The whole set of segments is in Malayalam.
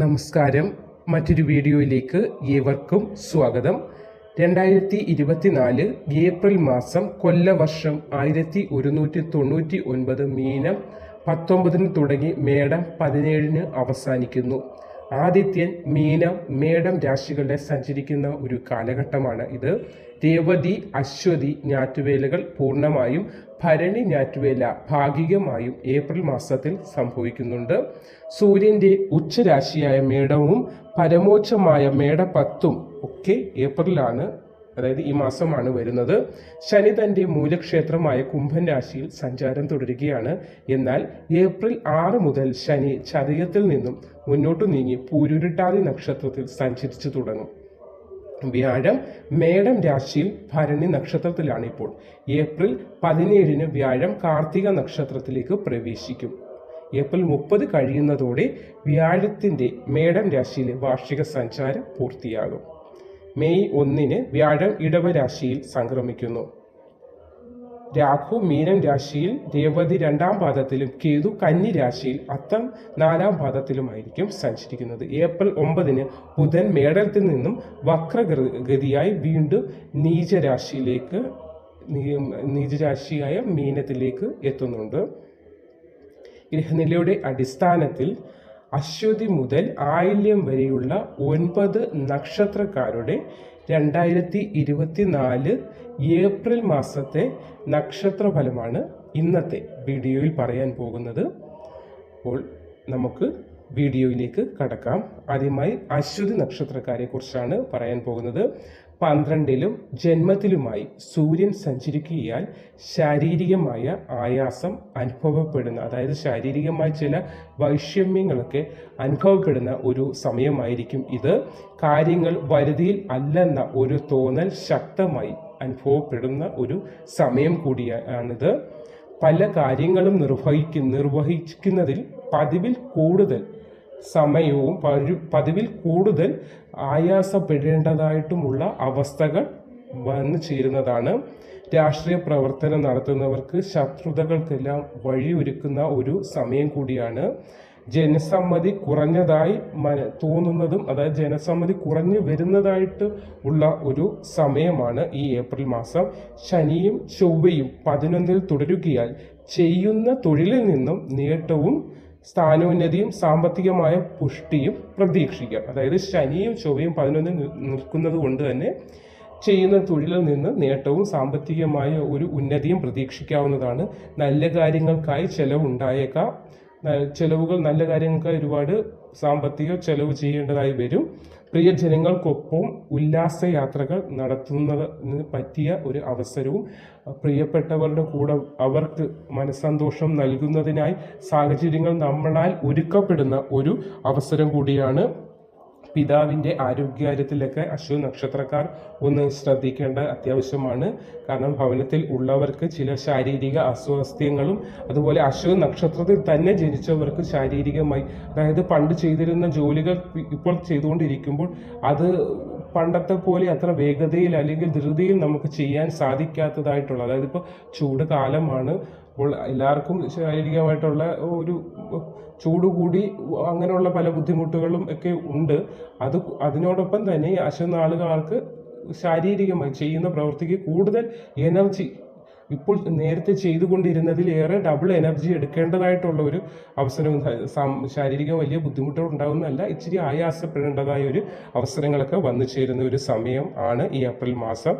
നമസ്കാരം. മറ്റൊരു വീഡിയോയിലേക്ക് ഏവർക്കും സ്വാഗതം. രണ്ടായിരത്തി ഇരുപത്തിനാല് ഏപ്രിൽ മാസം കൊല്ലവർഷം ആയിരത്തി ഒരുന്നൂറ്റി തൊണ്ണൂറ്റി ഒൻപത് മീനം പത്തൊമ്പതിന് തുടങ്ങി മേടം പതിനേഴിന് അവസാനിക്കുന്നു. ആദിത്യൻ മീനം മേടം രാശികളുടെ സഞ്ചരിക്കുന്ന ഒരു കാലഘട്ടമാണ് ഇത്. രേവതി അശ്വതി ഞാറ്റുവേലകൾ പൂർണമായും ഭരണി ഞാറ്റുവേല ഭാഗികമായും ഏപ്രിൽ മാസത്തിൽ സംഭവിക്കുന്നുണ്ട്. സൂര്യന്റെ ഉച്ചരാശിയായ മേടവും പരമോച്ചമായ മേടപത്തും ഒക്കെ ഏപ്രിലാണ് അതായത് ഈ മാസമാണ് വരുന്നത്. ശനി തന്റെ മൂലക്ഷേത്രമായ കുംഭൻ രാശിയിൽ സഞ്ചാരം തുടരുകയാണ്. എന്നാൽ ഏപ്രിൽ ആറ് മുതൽ ശനി ചതയത്തിൽ നിന്നും മുന്നോട്ട് നീങ്ങി പൂരുരുട്ടാതി നക്ഷത്രത്തിൽ സഞ്ചരിച്ചു തുടങ്ങും. വ്യാഴം മേടം രാശിയിൽ ഭരണി നക്ഷത്രത്തിലാണ് ഇപ്പോൾ. ഏപ്രിൽ പതിനേഴിന് വ്യാഴം കാർത്തിക നക്ഷത്രത്തിലേക്ക് പ്രവേശിക്കും. ഏപ്രിൽ മുപ്പത് കഴിയുന്നതോടെ വ്യാഴത്തിന്റെ മേടം രാശിയിലെ വാർഷിക സഞ്ചാരം പൂർത്തിയാകും. മെയ് ഒന്നിന് വ്യാഴം ഇടവരാശിയിൽ സംക്രമിക്കുന്നു. രാഹു മീനം രാശിയിൽ രേവതി രണ്ടാം പാദത്തിലും കേതു കന്നി രാശിയിൽ അത്തം നാലാം പാദത്തിലുമായിരിക്കും സഞ്ചരിക്കുന്നത്. ഏപ്രിൽ ഒമ്പതിന് ബുധൻ മേടത്തിൽ നിന്നും വക്രഗതിയായി വീണ്ടും നീചരാശിയിലേക്ക് നീചരാശിയായ മീനത്തിലേക്ക് എത്തുന്നുണ്ട്. ഗ്രഹനിലയുടെ അടിസ്ഥാനത്തിൽ അശ്വതി മുതൽ ആയില്യം വരെയുള്ള ഒൻപത് നക്ഷത്രക്കാരുടെ രണ്ടായിരത്തി ഇരുപത്തി നാല് ഏപ്രിൽ മാസത്തെ നക്ഷത്രഫലമാണ് ഇന്നത്തെ വീഡിയോയിൽ പറയാൻ പോകുന്നത്. അപ്പോൾ നമുക്ക് വീഡിയോയിലേക്ക് കടക്കാം. ആദ്യമായി അശ്വതി നക്ഷത്രക്കാരെ കുറിച്ചാണ് പറയാൻ പോകുന്നത്. പന്ത്രണ്ടിലും ജന്മത്തിലുമായി സൂര്യൻ സഞ്ചരിക്കുകയാൽ ശാരീരികമായ ആയാസം അനുഭവപ്പെടുന്ന അതായത് ശാരീരികമായ ചില വൈഷമ്യങ്ങളൊക്കെ അനുഭവപ്പെടുന്ന ഒരു സമയമായിരിക്കും ഇത്. കാര്യങ്ങൾ വരുതിയിൽ അല്ലെന്ന ഒരു തോന്നൽ ശക്തമായി അനുഭവപ്പെടുന്ന ഒരു സമയം കൂടിയാണിത്. പല കാര്യങ്ങളും നിർവഹിക്കു നിർവഹിക്കുന്നതിൽ പതിവിൽ കൂടുതൽ സമയവും പരു പതിവിൽ കൂടുതൽ ആയാസപ്പെടേണ്ടതായിട്ടുമുള്ള അവസ്ഥകൾ വന്നു ചേരുന്നതാണ്. രാഷ്ട്രീയ പ്രവർത്തനം നടത്തുന്നവർക്ക് ശത്രുതകൾക്കെല്ലാം വഴിയൊരുക്കുന്ന ഒരു സമയം കൂടിയാണ്. ജനസമ്മതി കുറഞ്ഞതായി മന തോന്നുന്നതും അതായത് ജനസമ്മതി കുറഞ്ഞു വരുന്നതായിട്ട് ഉള്ള ഒരു സമയമാണ് ഈ ഏപ്രിൽ മാസം. ശനിയും ചൊവ്വയും പതിനൊന്നിൽ തുടരുകയാൽ ചെയ്യുന്ന തൊഴിലിൽ നിന്നും നേട്ടവും സ്ഥാനോന്നതിയും സാമ്പത്തികമായ പുഷ്ടിയും പ്രതീക്ഷിക്കാം അതായത് ശനിയും ചൊവ്വയും പതിനൊന്നിൽ നി- നിൽക്കുന്നത് കൊണ്ട് തന്നെ ചെയ്യുന്ന തൊഴിലിൽ നിന്ന് നേട്ടവും സാമ്പത്തികമായ ഒരു ഉന്നതിയും പ്രതീക്ഷിക്കാവുന്നതാണ്. നല്ല കാര്യങ്ങൾക്കായി ചെലവുണ്ടായേക്കാം. ചെലവുകൾ നല്ല കാര്യങ്ങൾക്കായി ഒരുപാട് സാമ്പത്തിക ചെലവ് ചെയ്യേണ്ടതായി വരും. പ്രിയ ജനങ്ങൾക്കൊപ്പം ഉല്ലാസയാത്രകൾ നടത്തുന്നതിന് പറ്റിയ ഒരു അവസരവും പ്രിയപ്പെട്ടവരുടെ കൂടെ അവർക്ക് മനസ്സന്തോഷം നൽകുന്നതിനായി സാഹചര്യങ്ങൾ നമ്മളാൽ ഒരുക്കപ്പെടുന്ന ഒരു അവസരം കൂടിയാണ് പിതാവിന്റെ ആരോഗ്യകാര്യത്തിലൊക്കെ അശ്വ നക്ഷത്രക്കാർ ഒന്ന് ശ്രദ്ധിക്കേണ്ട അത്യാവശ്യമാണ്. കാരണം ഭവനത്തിൽ ഉള്ളവർക്ക് ചില ശാരീരിക അസ്വാസ്ഥ്യങ്ങളും അതുപോലെ അശ്വ നക്ഷത്രത്തിൽ തന്നെ ജനിച്ചവർക്ക് ശാരീരികമായി അതായത് പണ്ട് ചെയ്തിരുന്ന ജോലികൾ ഇപ്പോൾ ചെയ്തുകൊണ്ടിരിക്കുമ്പോൾ അത് പണ്ടത്തെ പോലെ അത്ര വേഗതയിൽ അല്ലെങ്കിൽ ധൃതിയിൽ നമുക്ക് ചെയ്യാൻ സാധിക്കാത്തതായിട്ടുള്ള അതായത് ഇപ്പോൾ ചൂട് കാലമാണ്. അപ്പോൾ എല്ലാവർക്കും ശാരീരികമായിട്ടുള്ള ഒരു ചൂട് കൂടി അങ്ങനെയുള്ള പല ബുദ്ധിമുട്ടുകളും ഒക്കെ ഉണ്ട്. അത് അതിനോടൊപ്പം തന്നെ ഈ അശ്വനാളുകാർക്ക് ശാരീരികമായി ചെയ്യുന്ന പ്രവൃത്തിക്ക് കൂടുതൽ എനർജി ഇപ്പോൾ നേരത്തെ ചെയ്തുകൊണ്ടിരുന്നതിൽ ഏറെ ഡബിൾ എനർജി എടുക്കേണ്ടതായിട്ടുള്ള ഒരു അവസരം ശാരീരിക വലിയ ബുദ്ധിമുട്ടുകൾ ഉണ്ടാകുന്നതല്ല ഇച്ചിരി ആയാസപ്പെടേണ്ടതായ ഒരു അവസരങ്ങളൊക്കെ വന്നു ചേരുന്ന ഒരു സമയം ആണ് ഈ ഏപ്രിൽ മാസം.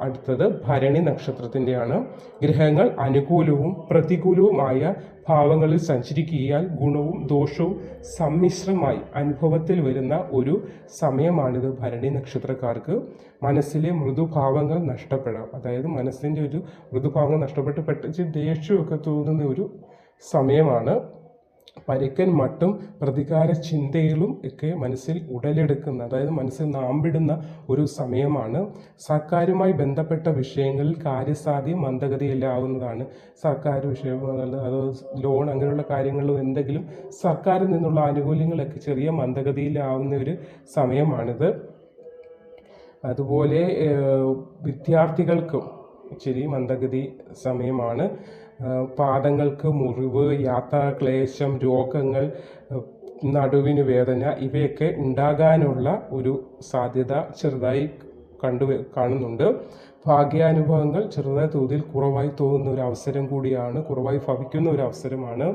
അടുത്തത് ഭരണി നക്ഷത്രത്തിന്റെയാണ്. ഗ്രഹങ്ങൾ അനുകൂലവും പ്രതികൂലവുമായ ഭാവങ്ങളിൽ സഞ്ചരിക്കുകയാൽ ഗുണവും ദോഷവും സമ്മിശ്രമായി അനുഭവത്തിൽ വരുന്ന ഒരു സമയമാണിത് ഭരണി നക്ഷത്രക്കാർക്ക്. മനസ്സിലെ മൃദുഭാവങ്ങൾ നഷ്ടപ്പെടാം. അതായത് മനസ്സിന്റെ ഒരു മൃദുഭാവങ്ങൾ നഷ്ടപ്പെട്ട് പെട്ടെന്ന് ദേഷ്യമൊക്കെ തോന്നുന്ന ഒരു സമയമാണ്. പരുക്കൻ മട്ടും പ്രതികാര ചിന്തയിലും ഒക്കെ മനസ്സിൽ ഉടലെടുക്കുന്ന അതായത് മനസ്സിൽ നാമ്പിടുന്ന ഒരു സമയമാണ്. സർക്കാരുമായി ബന്ധപ്പെട്ട വിഷയങ്ങളിൽ കാര്യസാധ്യം മന്ദഗതിയിലാവുന്നതാണ് സർക്കാർ വിഷയം അതോ ലോൺ അങ്ങനെയുള്ള കാര്യങ്ങളിലും എന്തെങ്കിലും സർക്കാരിൽ നിന്നുള്ള ആനുകൂല്യങ്ങളൊക്കെ ചെറിയ മന്ദഗതിയിലാവുന്ന ഒരു സമയമാണിത്. അതുപോലെ വിദ്യാർത്ഥികൾക്കും ഇച്ചിരി മന്ദഗതി സമയമാണ്. പാദങ്ങൾക്ക് മുറിവ് യാത്രാക്ലേശം രോഗങ്ങൾ നടുവിന് വേദന ഇവയൊക്കെ ഉണ്ടാകാനുള്ള ഒരു സാധ്യത ചെറുതായി കണ്ടു കാണുന്നുണ്ട്. ഭാഗ്യാനുഭവങ്ങൾ ചെറുതായ തോതിൽ കുറവായി തോന്നുന്ന ഒരു അവസരം കൂടിയാണ് കുറവായി ഭവിക്കുന്ന ഒരു അവസരമാണ്.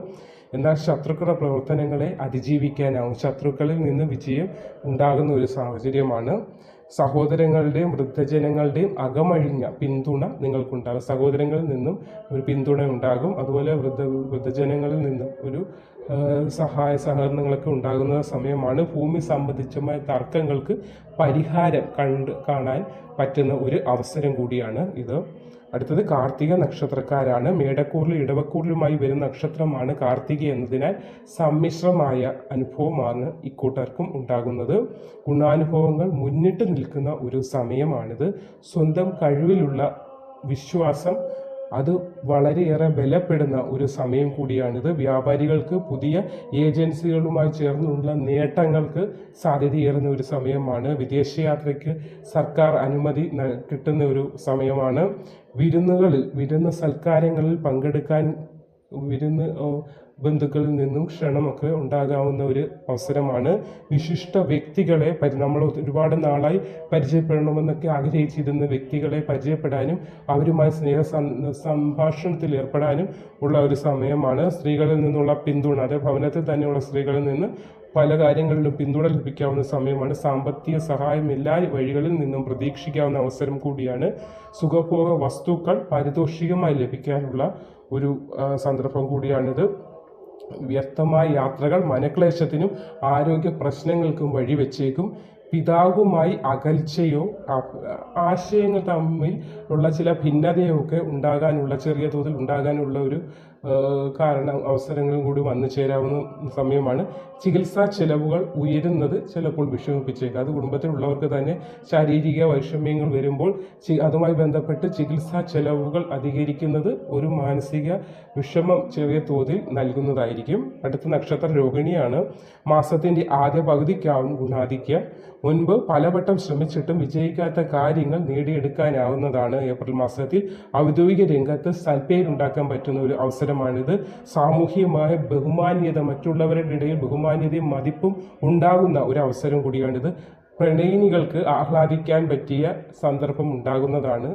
എന്നാൽ ശത്രുക്കളുടെ പ്രവർത്തനങ്ങളെ അതിജീവിക്കാനാവും. ശത്രുക്കളിൽ നിന്ന് വിജയം ഉണ്ടാകുന്ന ഒരു സാഹചര്യമാണ്. സഹോദരങ്ങളുടെയും വൃദ്ധജനങ്ങളുടെയും അകമഴിഞ്ഞ പിന്തുണ നിങ്ങൾക്കുണ്ടാകും. സഹോദരങ്ങളിൽ നിന്നും ഒരു പിന്തുണ ഉണ്ടാകും. അതുപോലെ വൃദ്ധ വൃദ്ധജനങ്ങളിൽ നിന്നും ഒരു സഹായ സഹകരണങ്ങളൊക്കെ ഉണ്ടാകുന്ന സമയമാണ് ഭൂമി സംബന്ധിച്ചമായ തർക്കങ്ങൾക്ക് പരിഹാരം കണ്ട് കാണാൻ പറ്റുന്ന ഒരു അവസരം കൂടിയാണ് ഇത്. അടുത്തത് കാർത്തിക നക്ഷത്രക്കാരാണ്. മേടക്കൂറിലും ഇടവക്കൂറിലുമായി വരുന്ന നക്ഷത്രമാണ് കാർത്തിക എന്നതിനാൽ സമ്മിശ്രമായ അനുഭവമാണ് ഇക്കൂട്ടർക്കും ഉണ്ടാകുന്നത്. ഗുണാനുഭവങ്ങൾ മുന്നിട്ട് നിൽക്കുന്ന ഒരു സമയമാണിത്. സ്വന്തം കഴിവിലുള്ള വിശ്വാസം അത് വളരെയേറെ ബലപ്പെടുന്ന ഒരു സമയം കൂടിയാണിത്. വ്യാപാരികൾക്ക് പുതിയ ഏജൻസികളുമായി ചേർന്നുള്ള നേട്ടങ്ങൾക്ക് സാധ്യതയേറുന്ന ഒരു സമയമാണ്. വിദേശയാത്രയ്ക്ക് സർക്കാർ അനുമതി കിട്ടുന്ന ഒരു സമയമാണ്. വിരുന്നുകളിൽ വിരുന്ന് സൽക്കാരങ്ങളിൽ പങ്കെടുക്കാൻ വിരുന്ന് ബന്ധുക്കളിൽ നിന്നും ക്ഷണമൊക്കെ ഉണ്ടാകാവുന്ന ഒരു അവസരമാണ്. വിശിഷ്ട വ്യക്തികളെ പരി നമ്മൾ ഒരുപാട് നാളായി പരിചയപ്പെടണമെന്നൊക്കെ ആഗ്രഹിച്ചിരുന്ന വ്യക്തികളെ പരിചയപ്പെടാനും അവരുമായി സ്നേഹ സംഭാഷണത്തിൽ ഏർപ്പെടാനും ഉള്ള ഒരു സമയമാണ്. സ്ത്രീകളിൽ നിന്നുള്ള പിന്തുണ അതായത് ഭവനത്തിൽ തന്നെയുള്ള സ്ത്രീകളിൽ നിന്ന് പല കാര്യങ്ങളിലും പിന്തുണ ലഭിക്കാവുന്ന സമയമാണ്. സാമ്പത്തിക സഹായം എല്ലാ വഴികളിൽ നിന്നും പ്രതീക്ഷിക്കാവുന്ന അവസരം കൂടിയാണ്. സുഖഭോഗ വസ്തുക്കൾ പാരിതോഷികമായി ലഭിക്കാനുള്ള ഒരു സന്ദർഭം കൂടിയാണിത്. വ്യർത്ഥമായ യാത്രകൾ മനക്ലേശത്തിനും ആരോഗ്യ പ്രശ്നങ്ങൾക്കും വഴിവെച്ചേക്കും പിതാവുമായി അകൽച്ചയോ ആശയങ്ങൾ തമ്മിൽ ഉള്ള ചില ഭിന്നതയോ ഒക്കെ ഉണ്ടാകാനുള്ള ചെറിയ തോതിൽ ഉണ്ടാകാനുള്ള ഒരു കാരണം അവസരങ്ങളും കൂടി വന്നു ചേരാവുന്ന സമയമാണ്. ചികിത്സാ ചെലവുകൾ ഉയരുന്നത് ചിലപ്പോൾ വിഷമിപ്പിച്ചേക്കാം. അത് കുടുംബത്തിലുള്ളവർക്ക് തന്നെ ശാരീരിക വൈഷമ്യങ്ങൾ വരുമ്പോൾ അതുമായി ബന്ധപ്പെട്ട് ചികിത്സാ ചെലവുകൾ അധികരിക്കുന്നത് ഒരു മാനസിക വിഷമം ചെറിയ തോതിൽ നൽകുന്നതായിരിക്കും. അടുത്ത നക്ഷത്ര രോഹിണിയാണ്. മാസത്തിന്റെ ആദ്യ പകുതിക്കാവും ഗുണാധിക്യം. മുൻപ് പലവട്ടം ശ്രമിച്ചിട്ടും വിജയിക്കാത്ത കാര്യങ്ങൾ നേടിയെടുക്കാനാവുന്നതാണ് ഏപ്രിൽ മാസത്തിൽ. ഔദ്യോഗിക രംഗത്ത് സൽപ്പേരുണ്ടാക്കാൻ പറ്റുന്ന ഒരു അവസരമാണിത് സാമൂഹികമായ ബഹുമാന്യത മറ്റുള്ളവരുടെ ഇടയിൽ ബഹുമാന്യതയും മതിപ്പും ഉണ്ടാകുന്ന ഒരു അവസരം കൂടിയാണിത്. പ്രണയിനികൾക്ക് ആഹ്ലാദിക്കാൻ പറ്റിയ സന്ദർഭം ഉണ്ടാകുന്നതാണ്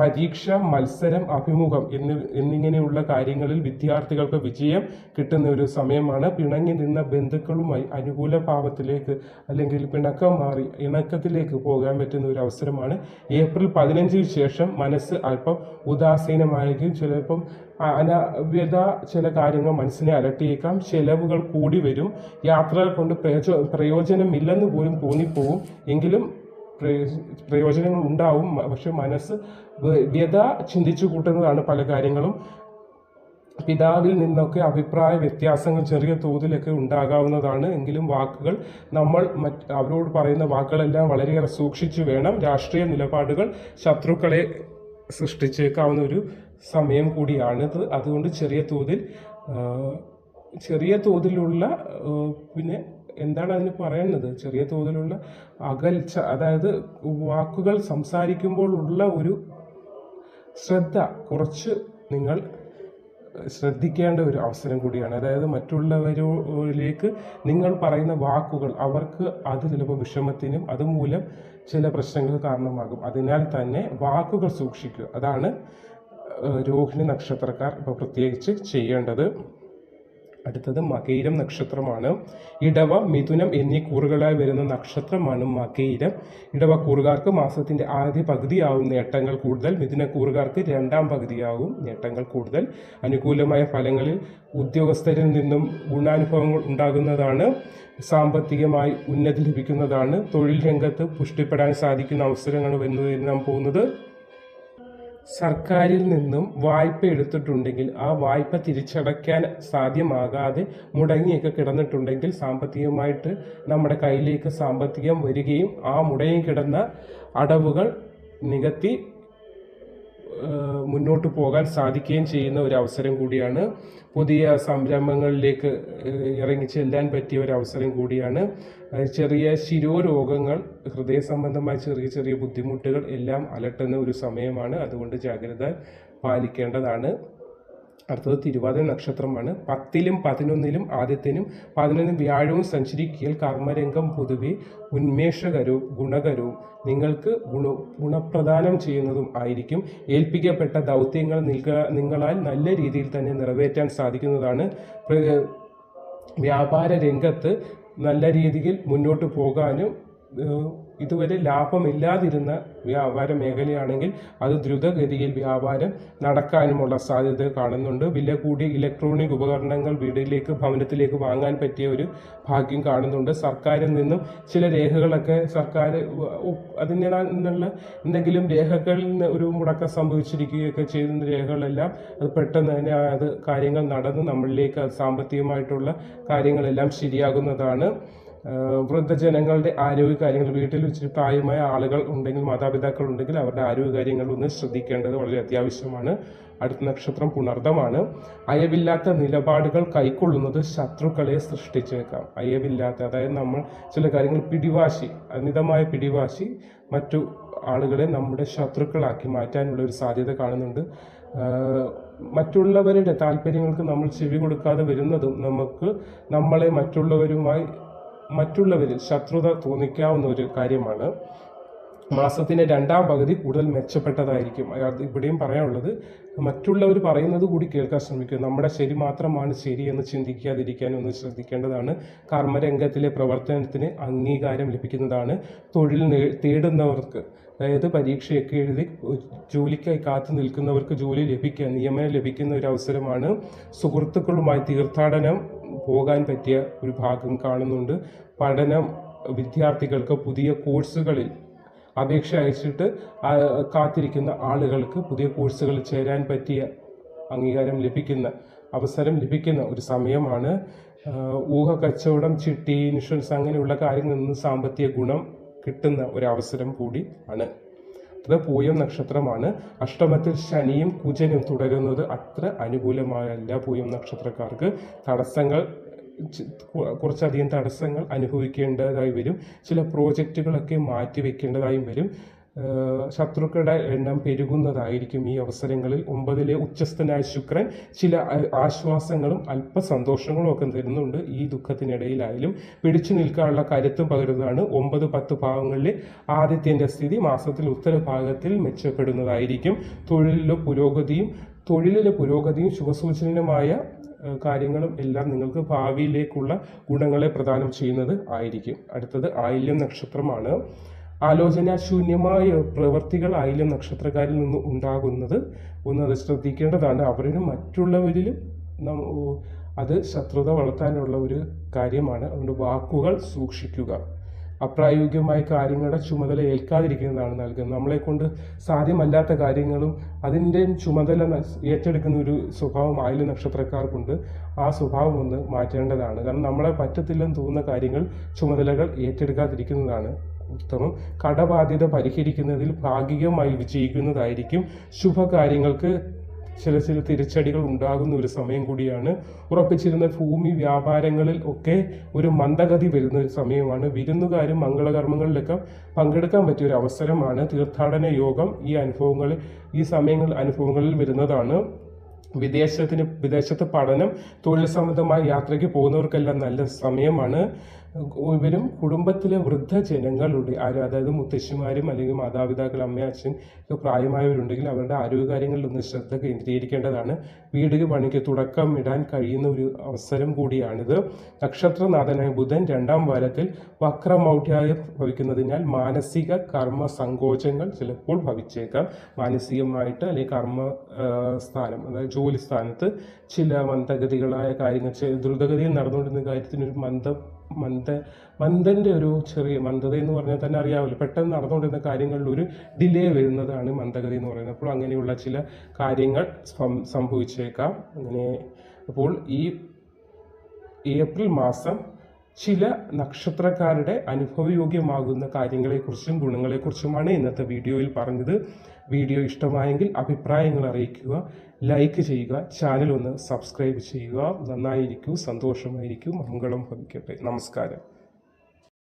പരീക്ഷ മത്സരം അഭിമുഖം എന്നി എന്നിങ്ങനെയുള്ള കാര്യങ്ങളിൽ വിദ്യാർത്ഥികൾക്ക് വിജയം കിട്ടുന്ന ഒരു സമയമാണ്. പിണങ്ങി നിന്ന ബന്ധുക്കളുമായി അനുകൂല ഭാവത്തിലേക്ക് അല്ലെങ്കിൽ പിണക്കം മാറി ഇണക്കത്തിലേക്ക് പോകാൻ പറ്റുന്ന ഒരു അവസരമാണ്. ഏപ്രിൽ പതിനഞ്ചിന് ശേഷം മനസ്സ് അല്പം ഉദാസീനമായിരിക്കും. ചിലപ്പം അനവ്യത ചില കാര്യങ്ങൾ മനസ്സിനെ അലട്ടിയേക്കാം. ചിലവുകൾ കൂടി വരും. യാത്രകൾ കൊണ്ട് പ്രയോജ പ്രയോജനമില്ലെന്ന് പോലും തോന്നിപ്പോവും. എങ്കിലും പ്രയോജനങ്ങൾ ഉണ്ടാവും പക്ഷെ മനസ്സ് വ്യത ചിന്തിച്ചു കൂട്ടുന്നതാണ് പല കാര്യങ്ങളും. പിതാവിൽ നിന്നൊക്കെ അഭിപ്രായ വ്യത്യാസങ്ങൾ ചെറിയ തോതിലൊക്കെ ഉണ്ടാകാവുന്നതാണ്. എങ്കിലും വാക്കുകൾ നമ്മൾ മറ്റ് അവരോട് പറയുന്ന വാക്കുകളെല്ലാം വളരെയേറെ സൂക്ഷിച്ചു വേണം. രാഷ്ട്രീയ നിലപാടുകൾ ശത്രുക്കളെ സൃഷ്ടിച്ചേക്കാവുന്ന ഒരു സമയം കൂടിയാണിത് അതുകൊണ്ട് ചെറിയ തോതിൽ ചെറിയ തോതിലുള്ള പിന്നെ എന്താണ് അതിന് പറയുന്നത് ചെറിയ തോതിലുള്ള അകൽച്ച അതായത് വാക്കുകൾ സംസാരിക്കുമ്പോൾ ഉള്ള ഒരു ശ്രദ്ധ കുറച്ച് നിങ്ങൾ ശ്രദ്ധിക്കേണ്ട ഒരു അവസരം കൂടിയാണ്. അതായത് മറ്റുള്ളവരിലേക്ക് നിങ്ങൾ പറയുന്ന വാക്കുകൾ അവർക്ക് അത് ചിലപ്പോൾ വിഷമത്തിനും അതുമൂലം ചില പ്രശ്നങ്ങൾ കാരണമാകും. അതിനാൽ തന്നെ വാക്കുകൾ സൂക്ഷിക്കുക. അതാണ് രോഹിണി നക്ഷത്രക്കാർ ഇപ്പോൾ പ്രത്യേകിച്ച് ചെയ്യേണ്ടത്. അടുത്തത് മകയിരം നക്ഷത്രമാണ്. ഇടവ മിഥുനം എന്നീ കൂറുകളായി വരുന്ന നക്ഷത്രമാണ് മകയിരം. ഇടവ കൂറുകാർക്ക് മാസത്തിന്റെ ആദ്യ പകുതിയാവും നേട്ടങ്ങൾ കൂടുതൽ. മിഥുന കൂറുകാർക്ക് രണ്ടാം പകുതിയാവും നേട്ടങ്ങൾ കൂടുതൽ. അനുകൂലമായ ഫലങ്ങളിൽ ഉദ്യോഗസ്ഥരിൽ നിന്നും ഗുണാനുഭവങ്ങൾ ഉണ്ടാകുന്നതാണ്. സാമ്പത്തികമായി ഉന്നതി ലഭിക്കുന്നതാണ്. തൊഴിൽ രംഗത്ത് പുഷ്ടിപ്പെടാൻ സാധിക്കുന്ന അവസരങ്ങൾ വന്നു നാം പോകുന്നത്. സർക്കാരിൽ നിന്നും വായ്പ എടുത്തിട്ടുണ്ടെങ്കിൽ ആ വായ്പ തിരിച്ചടയ്ക്കാൻ സാധ്യമാകാതെ മുടങ്ങിയൊക്കെ കിടന്നിട്ടുണ്ടെങ്കിൽ സാമ്പത്തികമായിട്ട് നമ്മുടെ കയ്യിലേക്ക് സാമ്പത്തികം വരികയും ആ മുടങ്ങി കിടന്ന അടവുകൾ നികത്തി മുന്നോട്ട് പോകാൻ സാധിക്കുകയും ചെയ്യുന്ന ഒരു അവസരം കൂടിയാണ്. പുതിയ സംരംഭങ്ങളിലേക്ക് ഇറങ്ങി ചെല്ലാൻ പറ്റിയ ഒരു അവസരം കൂടിയാണ്. ചെറിയ ശിരോരോഗങ്ങൾ ഹൃദയ സംബന്ധമായ ചെറിയ ചെറിയ ബുദ്ധിമുട്ടുകൾ എല്ലാം അലട്ടുന്ന ഒരു സമയമാണ്. അതുകൊണ്ട് ജാഗ്രത പാലിക്കേണ്ടതാണ്. അടുത്തത് തിരുവാതിര നക്ഷത്രമാണ്. പത്തിലും പതിനൊന്നിലും ആദ്യത്തിനും പതിനൊന്നും വ്യാഴവും സഞ്ചരിക്കിയാൽ കർമ്മരംഗം പൊതുവെ ഉന്മേഷകരവും ഗുണകരവും നിങ്ങൾക്ക് ഗുണ ഗുണപ്രദാനം ചെയ്യുന്നതും ആയിരിക്കും. ഏൽപ്പിക്കപ്പെട്ട ദൗത്യങ്ങൾ നിങ്ങളാൽ നല്ല രീതിയിൽ തന്നെ നിറവേറ്റാൻ സാധിക്കുന്നതാണ്. വ്യാപാര രംഗത്ത് നല്ല രീതിയിൽ മുന്നോട്ട് പോകാനും ഇതുവരെ ലാഭമില്ലാതിരുന്ന വ്യാപാര മേഖലയാണെങ്കിൽ അത് ദ്രുതഗതിയിൽ വ്യാപാരം നടക്കാനുമുള്ള സാധ്യത കാണുന്നുണ്ട്. വില കൂടി ഇലക്ട്രോണിക് ഉപകരണങ്ങൾ വീടിലേക്ക് ഭവനത്തിലേക്ക് വാങ്ങാൻ പറ്റിയ ഒരു ഭാഗ്യം കാണുന്നുണ്ട്. സർക്കാരിൽ നിന്നും ചില രേഖകളൊക്കെ സർക്കാർ അതിനുള്ള എന്തെങ്കിലും രേഖകളിൽ നിന്ന് ഒരു മുടക്കം സംഭവിച്ചിരിക്കുകയൊക്കെ ചെയ്യുന്ന രേഖകളെല്ലാം അത് പെട്ടെന്ന് തന്നെ അത് കാര്യങ്ങൾ നടന്ന് നമ്മളിലേക്ക് സാമ്പത്തികമായിട്ടുള്ള കാര്യങ്ങളെല്ലാം ശരിയാകുന്നതാണ്. വൃദ്ധജനങ്ങളുടെ ആരോഗ്യ കാര്യങ്ങൾ വീട്ടിൽ ഇച്ചിരി പ്രായമായ ആളുകൾ ഉണ്ടെങ്കിൽ മാതാപിതാക്കൾ ഉണ്ടെങ്കിൽ അവരുടെ ആരോഗ്യ കാര്യങ്ങൾ ഒന്ന് ശ്രദ്ധിക്കേണ്ടത് വളരെ അത്യാവശ്യമാണ്. അടുത്ത നക്ഷത്രം പുണർദമാണ്. അയവില്ലാത്ത നിലപാടുകൾ കൈക്കൊള്ളുന്നത് ശത്രുക്കളെ സൃഷ്ടിച്ചേക്കാം. അയവില്ലാത്ത അതായത് നമ്മൾ ചില കാര്യങ്ങൾ പിടിവാശി അമിതമായ പിടിവാശി മറ്റു ആളുകളെ നമ്മുടെ ശത്രുക്കളാക്കി മാറ്റാനുള്ള ഒരു സാധ്യത കാണുന്നുണ്ട്. മറ്റുള്ളവരുടെ താല്പര്യങ്ങൾക്ക് നമ്മൾ ചെവി കൊടുക്കാതെ വരുന്നതും നമുക്ക് നമ്മളെ മറ്റുള്ളവരുമായി മറ്റുള്ളവരിൽ ശത്രുത തോന്നിക്കാവുന്ന ഒരു കാര്യമാണ്. മാസത്തിന്റെ രണ്ടാം പകുതി കൂടുതൽ മെച്ചപ്പെട്ടതായിരിക്കും. അത് ഇവിടെയും പറയാനുള്ളത് മറ്റുള്ളവർ പറയുന്നത് കൂടി കേൾക്കാൻ ശ്രമിക്കുക. നമ്മുടെ ശരി മാത്രമാണ് ശരി എന്ന് ചിന്തിക്കാതിരിക്കാൻ ഒന്ന് ശ്രദ്ധിക്കേണ്ടതാണ്. കർമ്മരംഗത്തിലെ പ്രവർത്തനത്തിന് അംഗീകാരം ലഭിക്കുന്നതാണ്. തൊഴിൽ തേടുന്നവർക്ക് അതായത് പരീക്ഷയൊക്കെ എഴുതി ജോലിക്കായി കാത്തു നിൽക്കുന്നവർക്ക് ജോലി ലഭിക്കുക നിയമനം ലഭിക്കുന്ന ഒരു അവസരമാണ്. സുഹൃത്തുക്കളുമായി തീർത്ഥാടനം പോകാൻ പറ്റിയ ഒരു ഭാഗം കാണുന്നുണ്ട്. പഠനം വിദ്യാർത്ഥികൾക്ക് പുതിയ കോഴ്സുകളിൽ അപേക്ഷ അയച്ചിട്ട് കാത്തിരിക്കുന്ന ആളുകൾക്ക് പുതിയ കോഴ്സുകളിൽ ചേരാൻ പറ്റിയ അംഗീകാരം ലഭിക്കുന്ന അവസരം ലഭിക്കുന്ന ഒരു സമയമാണ്. ഊഹ കച്ചവടം ചിട്ടി ഇൻഷുറൻസ് അങ്ങനെയുള്ള കാര്യങ്ങളിൽ നിന്ന് സാമ്പത്തിക ഗുണം കിട്ടുന്ന ഒരു അവസരം കൂടി ആണ്. അത് പൂയം നക്ഷത്രമാണ്. അഷ്ടമത്തിൽ ശനിയും കുജനും തുടരുന്നത് അത്ര അനുകൂലമായല്ല പൂയം നക്ഷത്രക്കാർക്ക്. തടസ്സങ്ങൾ കുറച്ചധികം തടസ്സങ്ങൾ അനുഭവിക്കേണ്ടതായി വരും. ചില പ്രോജക്റ്റുകളൊക്കെ മാറ്റി മാറ്റിവെക്കേണ്ടതായും വരും. ശത്രുക്കളുടെ എണ്ണം പെരുകുന്നതായിരിക്കും ഈ അവസരങ്ങളിൽ ഒമ്പതിലെ ഉച്ചസ്ഥനായ ശുക്രൻ. ചില ആശ്വാസങ്ങളും അല്പ സന്തോഷങ്ങളും ഒക്കെ തരുന്നുണ്ട് ഈ ദുഃഖത്തിനിടയിലായാലും. പിടിച്ചു നിൽക്കാനുള്ള കരുത്തും പകരുന്നതാണ് ഒമ്പത് പത്ത് ഭാഗങ്ങളിൽ ആദിത്യന്റെ സ്ഥിതി. മാസത്തിൽ ഉത്തരഭാഗത്തിൽ മെച്ചപ്പെടുന്നതായിരിക്കും. തൊഴിലിലെ പുരോഗതിയും തൊഴിലിലെ പുരോഗതിയും ശുഭസൂചനമായ കാര്യങ്ങളും എല്ലാം നിങ്ങൾക്ക് ഭാവിയിലേക്കുള്ള ഗുണങ്ങളെ പ്രദാനം ചെയ്യുന്നത് ആയിരിക്കും. അടുത്തത് ആയില്യം നക്ഷത്രമാണ്. ആലോചനാശൂന്യമായ പ്രവൃത്തികൾ ആയില്യം നക്ഷത്രക്കാരിൽ നിന്ന് ഉണ്ടാകുന്നത് ഒന്ന് അത് ശ്രദ്ധിക്കേണ്ടതാണ് അവരിലും മറ്റുള്ളവരിലും അത് ശത്രുത വളർത്താനുള്ള ഒരു കാര്യമാണ്. അതുകൊണ്ട് വാക്കുകൾ സൂക്ഷിക്കുക. അപ്രായോഗികമായ കാര്യങ്ങളുടെ ചുമതല ഏൽക്കാതിരിക്കുന്നതാണ് നൽകുന്നത്. നമ്മളെക്കൊണ്ട് സാധ്യമല്ലാത്ത കാര്യങ്ങളും അതിന്റെ ചുമതല ഏറ്റെടുക്കുന്ന ഒരു സ്വഭാവം ആയില്യ നക്ഷത്രക്കാർക്കുണ്ട്. ആ സ്വഭാവം ഒന്ന് മാറ്റേണ്ടതാണ്. കാരണം നമ്മളെ പറ്റത്തില്ലെന്ന് തോന്നുന്ന കാര്യങ്ങൾ ചുമതലകൾ ഏറ്റെടുക്കാതിരിക്കുന്നതാണ്. ഉത്തമം. കടബാധ്യത പരിഹരിക്കുന്നതിൽ ഭാഗികമായി വിജയിക്കുന്നതായിരിക്കും. ശുഭകാര്യങ്ങൾക്ക് ചില ചില തിരിച്ചടികൾ ഉണ്ടാകുന്ന ഒരു സമയം കൂടിയാണ്. ഉറപ്പിച്ചിരുന്ന ഭൂമി വ്യാപാരങ്ങളിൽ ഒക്കെ ഒരു മന്ദഗതി വരുന്ന ഒരു സമയമാണ്. വിരുന്നുകാരും മംഗളകർമ്മങ്ങളിലൊക്കെ പങ്കെടുക്കാൻ പറ്റിയ ഒരു അവസരമാണ്. തീർത്ഥാടന യോഗം ഈ അനുഭവങ്ങളിൽ ഈ സമയങ്ങൾ അനുഭവങ്ങളിൽ വരുന്നതാണ്. വിദേശത്തിന് വിദേശത്ത് പഠനം തൊഴിൽ സംബന്ധമായ യാത്രയ്ക്ക് പോകുന്നവർക്കെല്ലാം നല്ല സമയമാണ്. ഇവരും കുടുംബത്തിലെ വൃദ്ധജനങ്ങളുടെ ആര് അതായത് മുത്തശ്ശിമാരും അല്ലെങ്കിൽ മാതാപിതാക്കൾ അമ്മ അച്ഛൻ പ്രായമായവരുണ്ടെങ്കിൽ അവരുടെ ആരോഗ്യകാര്യങ്ങളിൽ ഒന്ന് ശ്രദ്ധ കേന്ദ്രീകരിക്കേണ്ടതാണ്. വീട് പണിക്ക് തുടക്കം ഇടാൻ കഴിയുന്ന ഒരു അവസരം കൂടിയാണിത്. നക്ഷത്രനാഥനായ ബുധൻ രണ്ടാം വാരത്തിൽ വക്രമൗഢ്യായ ഭവിക്കുന്നതിനാൽ മാനസിക കർമ്മ സങ്കോചങ്ങൾ ചിലപ്പോൾ ഭവിച്ചേക്കാം. മാനസികമായിട്ട് അല്ലെങ്കിൽ കർമ്മ സ്ഥാനം അതായത് ജോലി സ്ഥാനത്ത് ചില മന്ദഗതികളായ കാര്യങ്ങൾ ദ്രുതഗതിയിൽ നടന്നുകൊണ്ടിരുന്ന കാര്യത്തിന് ഒരു മന്ദ മന്ദ മന്ദന്റെ ഒരു ചെറിയ മന്ദത എന്ന് പറഞ്ഞാൽ തന്നെ അറിയാമല്ലോ. പെട്ടെന്ന് നടന്നുകൊണ്ടിരുന്ന കാര്യങ്ങളിൽ ഒരു ഡിലേ വരുന്നതാണ് മന്ദഗതി എന്ന് പറയുന്നത്. അപ്പോൾ അങ്ങനെയുള്ള ചില കാര്യങ്ങൾ സംഭവിച്ചേക്കാം. അങ്ങനെ അപ്പോൾ ഈ ഏപ്രിൽ മാസം ചില നക്ഷത്രക്കാരുടെ അനുഭവയോഗ്യമാകുന്ന കാര്യങ്ങളെക്കുറിച്ചും ഗുണങ്ങളെക്കുറിച്ചുമാണ് ഇന്നത്തെ വീഡിയോയിൽ പറഞ്ഞത്. വീഡിയോ ഇഷ്ടമായെങ്കിൽ അഭിപ്രായങ്ങൾ അറിയിക്കുക ലൈക്ക് ചെയ്യുക ചാനൽ ഒന്ന് സബ്സ്ക്രൈബ് ചെയ്യുക. നന്നായിരിക്കൂ സന്തോഷമായിരിക്കും മംഗളം ഭവിക്കട്ടെ. നമസ്കാരം.